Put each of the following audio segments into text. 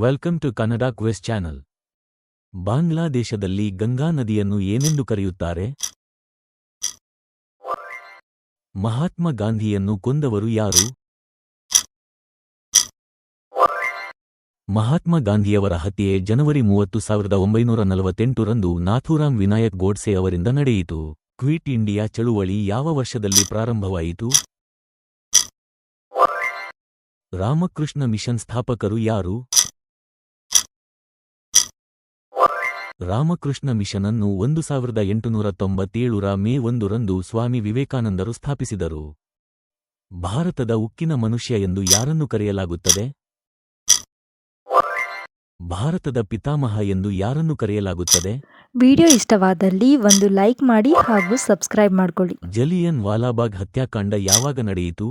Welcome to Kannada quest channel ಬಾಂಗ್ಲಾದೇಶದಲ್ಲಿ ಗಂಗಾ ನದಿಯನ್ನು ಏನೆಂದು ಕರೆಯುತ್ತಾರೆ? ಮಹಾತ್ಮ ಗಾಂಧಿಯನ್ನು ಕೊಂದವರು ಯಾರು? ಮಹಾತ್ಮ ಗಾಂಧಿಯವರ ಹತ್ಯೆ ಜನವರಿ ಮೂವತ್ತು ಸಾವಿರದ ಒಂಬೈನೂರ ನಲವತ್ತೆಂಟರಂದು ನಾಥೂರಾಮ್ ವಿನಾಯಕ್ ಗೋಡ್ಸೆ ಅವರಿಂದ ನಡೆಯಿತು. ಕ್ವಿಟ್ ಇಂಡಿಯಾ ಚಳುವಳಿ ಯಾವ ವರ್ಷದಲ್ಲಿ ಪ್ರಾರಂಭವಾಯಿತು? ರಾಮಕೃಷ್ಣ ಮಿಷನ್ ಸ್ಥಾಪಕರು ಯಾರು? ರಾಮಕೃಷ್ಣ ಮಿಷನ್ ಅನ್ನು ಒಂದು ಸಾವಿರದ ಎಂಟುನೂರ ತೊಂಬತ್ತೇಳರ ಮೇ ಒಂದರಂದು ಸ್ವಾಮಿ ವಿವೇಕಾನಂದರು ಸ್ಥಾಪಿಸಿದರು. ಭಾರತದ ಉಕ್ಕಿನ ಮನುಷ್ಯ ಎಂದು ಯಾರನ್ನು ಕರೆಯಲಾಗುತ್ತದೆ? ಭಾರತದ ಪಿತಾಮಹ ಎಂದು ಯಾರನ್ನು ಕರೆಯಲಾಗುತ್ತದೆ? ವಿಡಿಯೋ ಇಷ್ಟವಾದಲ್ಲಿ ಒಂದು ಲೈಕ್ ಮಾಡಿ ಹಾಗೂ ಸಬ್ಸ್ಕ್ರೈಬ್ ಮಾಡ್ಕೊಳ್ಳಿ. ಜಲಿಯನ್ ವಾಲಾಬಾಗ್ ಹತ್ಯಾಕಾಂಡ ಯಾವಾಗ ನಡೆಯಿತು?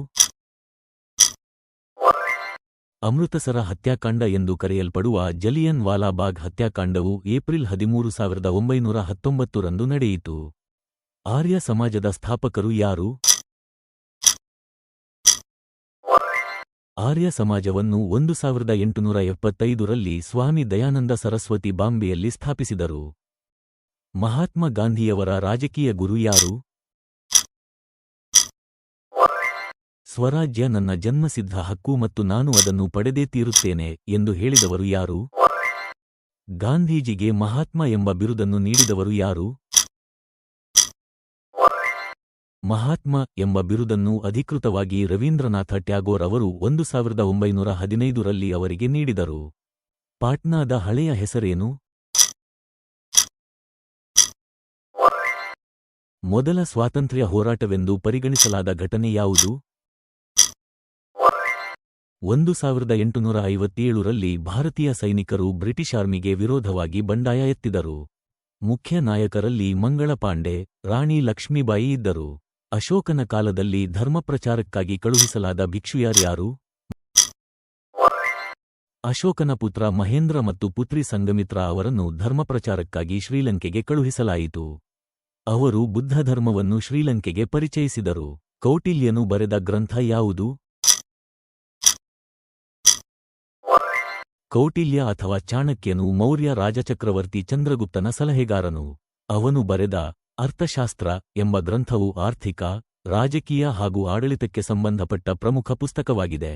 ಅಮೃತಸರ ಹತ್ಯಾಕಾಂಡ ಎಂದು ಕರೆಯಲ್ಪಡುವ ಜಲಿಯನ್ ವಾಲಾಬಾಗ್ ಹತ್ಯಾಕಾಂಡವು ಏಪ್ರಿಲ್ ಹದಿಮೂರು ಸಾವಿರದ ಒಂಬೈನೂರ ಹತ್ತೊಂಬತ್ತರಂದು ನಡೆಯಿತು. ಆರ್ಯ ಸಮಾಜದ ಸ್ಥಾಪಕರು ಯಾರು? ಆರ್ಯ ಸಮಾಜವನ್ನು ಒಂದು ಸಾವಿರದ ಎಂಟುನೂರ ಎಪ್ಪತ್ತೈದರಲ್ಲಿ ಸ್ವಾಮಿ ದಯಾನಂದ ಸರಸ್ವತಿ ಬಾಂಬೆಯಲ್ಲಿ ಸ್ಥಾಪಿಸಿದರು. ಮಹಾತ್ಮ ಗಾಂಧಿಯವರ ರಾಜಕೀಯ ಗುರು ಯಾರು? ಸ್ವರಾಜ್ಯ ನನ್ನ ಜನ್ಮಸಿದ್ಧ ಹಕ್ಕು ಮತ್ತು ನಾನು ಅದನ್ನು ಪಡೆದೇ ತೀರುತ್ತೇನೆ ಎಂದು ಹೇಳಿದವರು ಯಾರು? ಗಾಂಧೀಜಿಗೆ ಮಹಾತ್ಮ ಎಂಬ ಬಿರುದನ್ನು ನೀಡಿದವರು ಯಾರು? ಮಹಾತ್ಮ ಎಂಬ ಬಿರುದನ್ನು ಅಧಿಕೃತವಾಗಿ ರವೀಂದ್ರನಾಥ ಟ್ಯಾಗೋರ್ ಅವರು ಒಂದು ಸಾವಿರದ ಒಂಬೈನೂರ ಹದಿನೈದರಲ್ಲಿ ಅವರಿಗೆ ನೀಡಿದರು. ಪಾಟ್ನಾದ ಹಳೆಯ ಹೆಸರೇನು? ಮೊದಲ ಸ್ವಾತಂತ್ರ್ಯ ಹೋರಾಟವೆಂದು ಪರಿಗಣಿಸಲಾದ ಘಟನೆ ಯಾವುದು? ಒಂದು ಸಾವಿರದ ಎಂಟುನೂರ ಐವತ್ತೇಳರಲ್ಲಿ ಭಾರತೀಯ ಸೈನಿಕರು ಬ್ರಿಟಿಷ್ ಆರ್ಮಿಗೆ ವಿರೋಧವಾಗಿ ಬಂಡಾಯ ಎತ್ತಿದರು. ಮುಖ್ಯ ನಾಯಕರಲ್ಲಿ ಮಂಗಳ ಪಾಂಡೆ, ರಾಣಿ ಲಕ್ಷ್ಮೀಬಾಯಿ ಇದ್ದರು. ಅಶೋಕನ ಕಾಲದಲ್ಲಿ ಧರ್ಮಪ್ರಚಾರಕ್ಕಾಗಿ ಕಳುಹಿಸಲಾದ ಭಿಕ್ಷುಯಾರ್ಯಾರು ಅಶೋಕನ ಪುತ್ರ ಮಹೇಂದ್ರ ಮತ್ತು ಪುತ್ರಿ ಸಂಗಮಿತ್ರ ಅವರನ್ನು ಧರ್ಮಪ್ರಚಾರಕ್ಕಾಗಿ ಶ್ರೀಲಂಕೆಗೆ ಕಳುಹಿಸಲಾಯಿತು. ಅವರು ಬುದ್ಧ ಧರ್ಮವನ್ನು ಶ್ರೀಲಂಕೆಗೆ ಪರಿಚಯಿಸಿದರು. ಕೌಟಿಲ್ಯನು ಬರೆದ ಗ್ರಂಥ ಯಾವುದು? ಕೌಟಿಲ್ಯ ಅಥವಾ ಚಾಣಕ್ಯನು ಮೌರ್ಯ ರಾಜಚಕ್ರವರ್ತಿ ಚಂದ್ರಗುಪ್ತನ ಸಲಹೆಗಾರನು. ಅವನು ಬರೆದ ಅರ್ಥಶಾಸ್ತ್ರ ಎಂಬ ಗ್ರಂಥವು ಆರ್ಥಿಕ, ರಾಜಕೀಯ ಹಾಗೂ ಆಡಳಿತಕ್ಕೆ ಸಂಬಂಧಪಟ್ಟ ಪ್ರಮುಖ ಪುಸ್ತಕವಾಗಿದೆ.